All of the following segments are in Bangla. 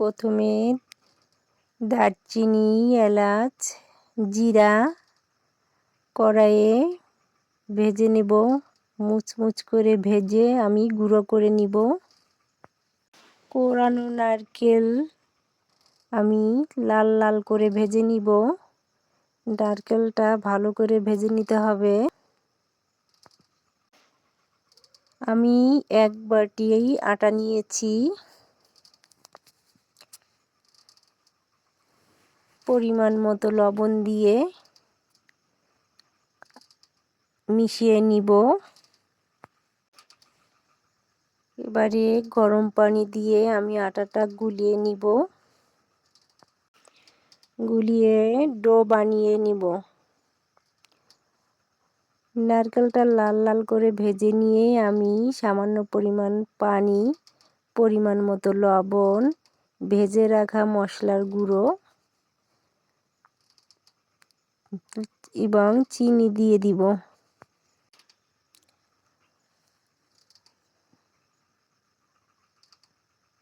প্রথমে দারচিনি, এলাচ, জিরা কড়াইয়ে ভেজে নেব। মুচমুচ করে ভেজে আমি গুঁড়ো করে নিব। কোরানো নারকেল আমি লাল লাল করে ভেজে নিব। নারকেলটা ভালো করে ভেজে নিতে হবে। আমি এক বাটি আটা নিয়েছি। পরিমাণ মতো লবণ দিয়ে মিশিয়ে নিব। এবারে গরম পানি দিয়ে আমি আটাটা গুলিয়ে নিব। গুলিয়ে ডো বানিয়ে নিব। নারকেলটা লাল লাল করে ভেজে নিয়ে আমি সামান্য পরিমাণ পানি, পরিমাণ মতো লবণ, ভেজে রাখা মশলার গুঁড়ো এবং চিনি দিয়ে দিব।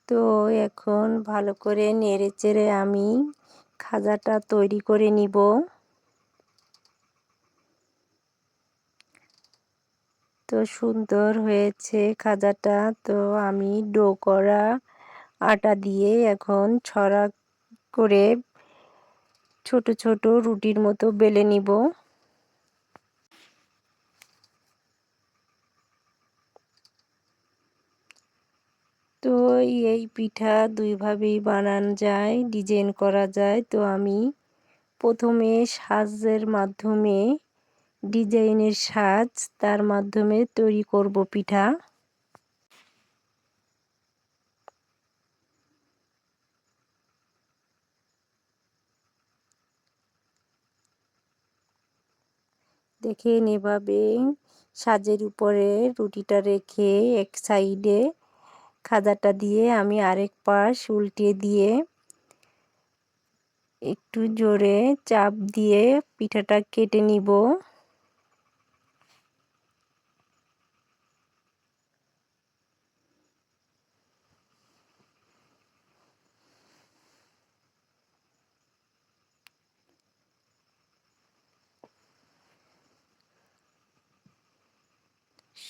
তো এখন ভালো করে নেড়ে চেড়ে আমি খাজাটা তৈরি করে নিব। তো সুন্দর হয়েছে খাজাটা। তো আমি ডো করা আটা দিয়ে এখন ছড়া করে ছোট ছোট রুটির মতো বেলে নিব। তো এই পিঠা দুইভাবেই বানান যায়, ডিজাইন করা যায়। তো আমি প্রথমে সাজের মাধ্যমে, ডিজাইনের সাজ তার মাধ্যমে তৈরি করব পিঠা। দেখেন নেভাবে সাজের উপরে রুটিটা রেখে এক সাইডে খাদাটা দিয়ে আমি আরেক পাশ উল্টে দিয়ে একটু জোরে চাপ দিয়ে পিঠাটা কেটে নিব।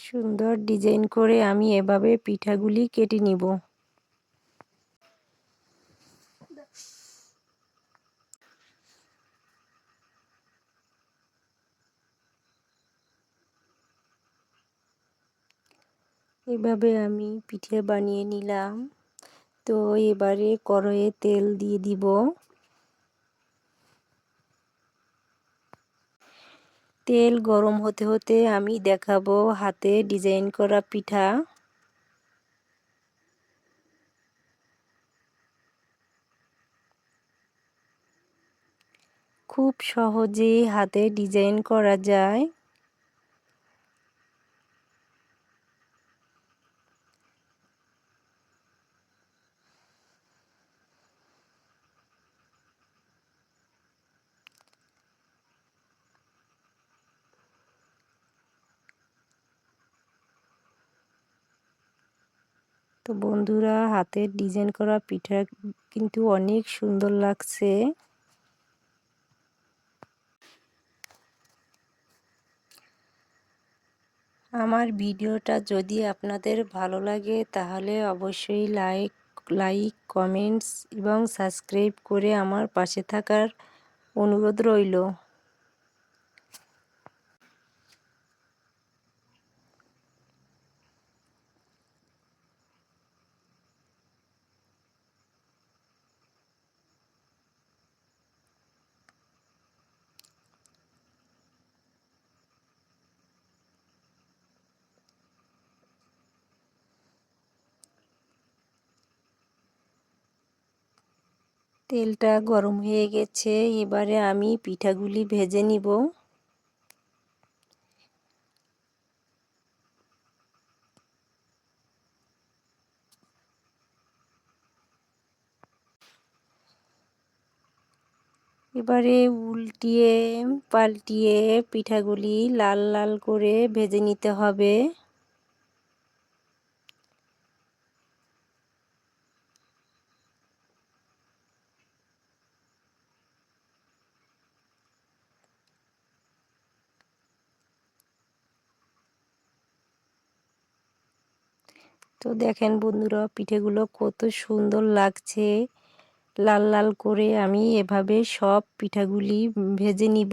সুন্দর ডিজাইন করে আমি এভাবে পিঠাগুলি কেটে নিব। এভাবে আমি পিঠে বানিয়ে নিলাম। তো এবারে কড়াইয়ে তেল দিয়ে দিব। তেল গরম হতে হতে আমি দেখাবো হাতে ডিজাইন করা পিঠা। খুব সহজেই হাতে ডিজাইন করা যায়। তো বন্ধুরা, হাতের ডিজাইন করা পিঠা কিন্তু অনেক সুন্দর লাগছে। আমার ভিডিওটা যদি আপনাদের ভালো লাগে, তাহলে অবশ্যই লাইক লাইক কমেন্টস এবং সাবস্ক্রাইব করে আমার পাশে থাকার অনুরোধ রইল। তেলটা গরম হয়ে গেছে, এবারে আমি পিঠাগুলি ভেজে নিব। এবারে উল্টিয়ে পাল্টিয়ে পিঠাগুলি লাল লাল করে ভেজে নিতে হবে। তো দেখেন বন্ধুরা, পিঠেগুলো কত সুন্দর লাগছে। লাল লাল করে আমি এভাবে সব পিঠাগুলি ভেজে নিব।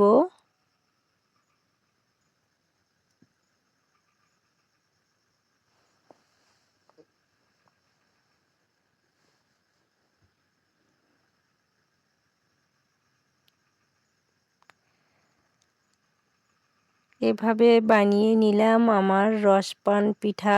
এভাবে বানিয়ে নিলাম আমার রসপান পিঠা।